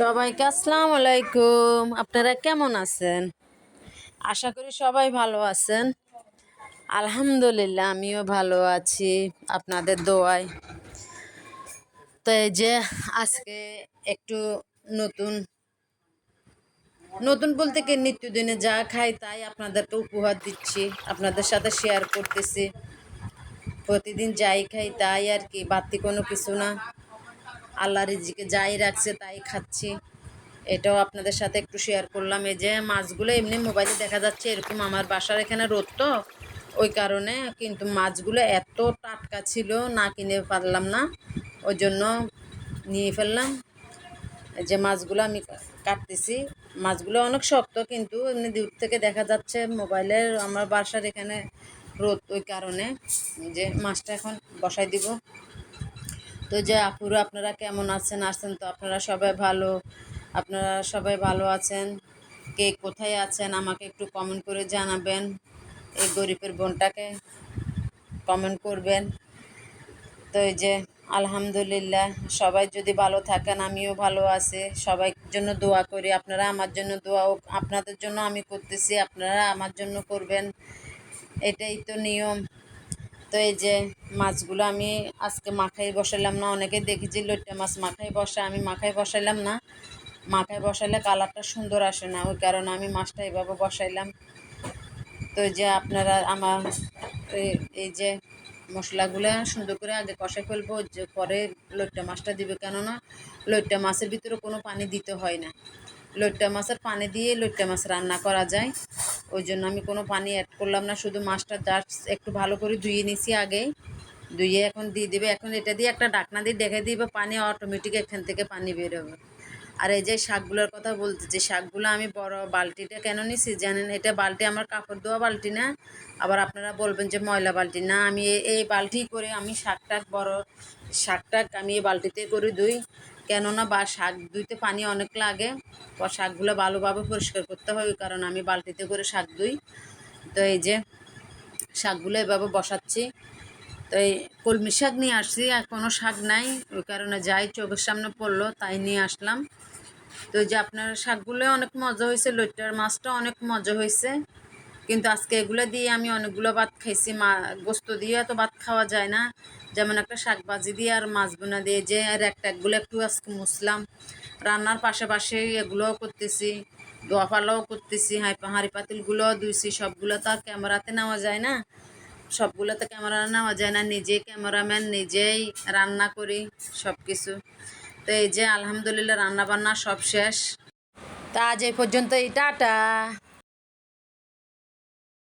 সবাইকে আসসালামু আলাইকুম। আপনারা কেমন আছেন? আশা করি সবাই ভালো আছেন। আলহামদুলিল্লাহ, আমিও ভালো আছি আপনাদের দোয়ায়। তো এই যে আজকে একটু নতুন নতুন বলতে কি, নিত্যদিনে যা খাই তাই আপনাদেরকে উপহার দিচ্ছি, আপনাদের সাথে শেয়ার করতেছি। প্রতিদিন যাই খাই তাই আর কি, বাড়তি কোনো কিছু না। আল্লাহ রিজিকে যাই রাখছে, তাই খাচ্ছি। এটাও আপনাদের সাথে একটু শেয়ার করলাম। এই যে মাছগুলো এমনি মোবাইলে দেখা যাচ্ছে এরকম। আমার বাসার এখানে রোদ তো, ওই কারণে কিন্তু মাছগুলো এত টাটকা ছিল, না কিনে পারলাম না। ওই জন্য নিয়ে ফেললাম। যে মাছগুলো আমি কাটতেছি। মাছগুলো অনেক শক্ত কিন্তু এমনি দূর থেকে দেখা যাচ্ছে মোবাইলের আমার বাসার এখানে রোদ ওই কারণে। যে মাছটা এখন বসাই দিব। তো যে আপুরা, আপনারা কেমন আছেন? আসছেন তো, আপনারা সবাই ভালো। আপনারা সবাই ভালো আছেন? কে কোথায় আছেন? আমাকে একটু কমেন্ট করে জানাবেন। এই গরিবের বোনটাকে কমেন্ট করবেন। তো এই যে, আলহামদুলিল্লাহ, সবাই যদি ভালো থাকেন, আমিও ভালো আছি। সবাই জন্য দোয়া করি, আপনারা আমার জন্য দোয়া আপনাদের জন্য আমি করতেছি, আপনারা আমার জন্য করবেন। এটাই তো নিয়ম। তো এই যে মাছগুলো আমি আজকে মাখাই বসালাম না, অনেকে দেখেছি লইট্টা মাছ মাখাই বসা, আমি মাখাই বসাইলাম না। মাখাই বসাইলে কালারটা সুন্দর আসে না, ওই কারণে আমি মাছটা এভাবে বসাইলাম। তো এই যে আপনারা আমার এই- এই যে মশলাগুলো সুন্দর করে আগে কষাই ফেলব যে পরে লইট্টা মাছটা দিবে, কেননা লইট্টা মাছের ভিতরে কোনো পানি দিতে হয় না। লইট্টা মাছের পানি দিয়ে লইট্টা মাছ রান্না করা যায়। ওই জন্য আমি কোনো পানি অ্যাড করলাম না, শুধু মাছটা জাস্ট একটু ভালো করে ধুয়ে নিছি আগে। ধুয়ে এখন দিয়ে দিবে। এখন এটা দিয়ে একটা ডাকনা দিয়ে দেখে দিবে, পানি অটোমেটিক এখান থেকে পানি বেরোবে আর এই যে শাকগুলোর কথা বলতেছি শাকগুলো আমি বড় বালতিটা কেন নিছি জানেন? এটা বালতি আমার কাপড় ধোয়া বালতি না। আবার আপনারা বলবেন যে ময়লা বালতি। না, আমি এই বালতি করে আমি শাকটাক বড় শাকটাক আমি এই বালতিতে করে ধুই। কেননা বা শাক ধুইতে পানি অনেক লাগে। শাকগুলো ভালোভাবে পরিষ্কার করতে হয়, ওই কারণে আমি বালতিতে করে শাক ধুই। তো এই যে শাকগুলো এভাবে বসাচ্ছি। তো এই কলমি শাক নিয়ে আসছি আর কোনো শাক নাই, ওই কারণে যাই চোখের সামনে পড়ল, তাই নিয়ে আসলাম। তো যে আপনার শাকগুলো অনেক মজা হয়েছে, লইটার মাছটা অনেক মজা হয়েছে। কিন্তু আজকে এগুলো দিয়ে আমি অনেকগুলো ভাত খাইছি। মা, গোস্ত দিয়ে এত ভাত খাওয়া যায় না। যেমন একটা শাক ভাজি দিয়ে আর মাছ বোনা দিয়ে যে আর একটা একগুলো একটু আজকে মুসলাম রান্নার পাশাপাশি এগুলোও করতেছি, দোয়া পালাও করতেছি হাই হাঁড়ি পাতিলগুলোও ধুইছি। সবগুলো তো আর ক্যামেরাতে নেওয়া যায় না। সবগুলো তো ক্যামেরা নেওয়া যায় না। নিজে ক্যামেরাম্যান, নিজেই রান্না করি সব কিছু তো এই যে আলহামদুলিল্লাহ রান্না বান্না সব শেষ। তা আজ এই পর্যন্ত এই টাটা।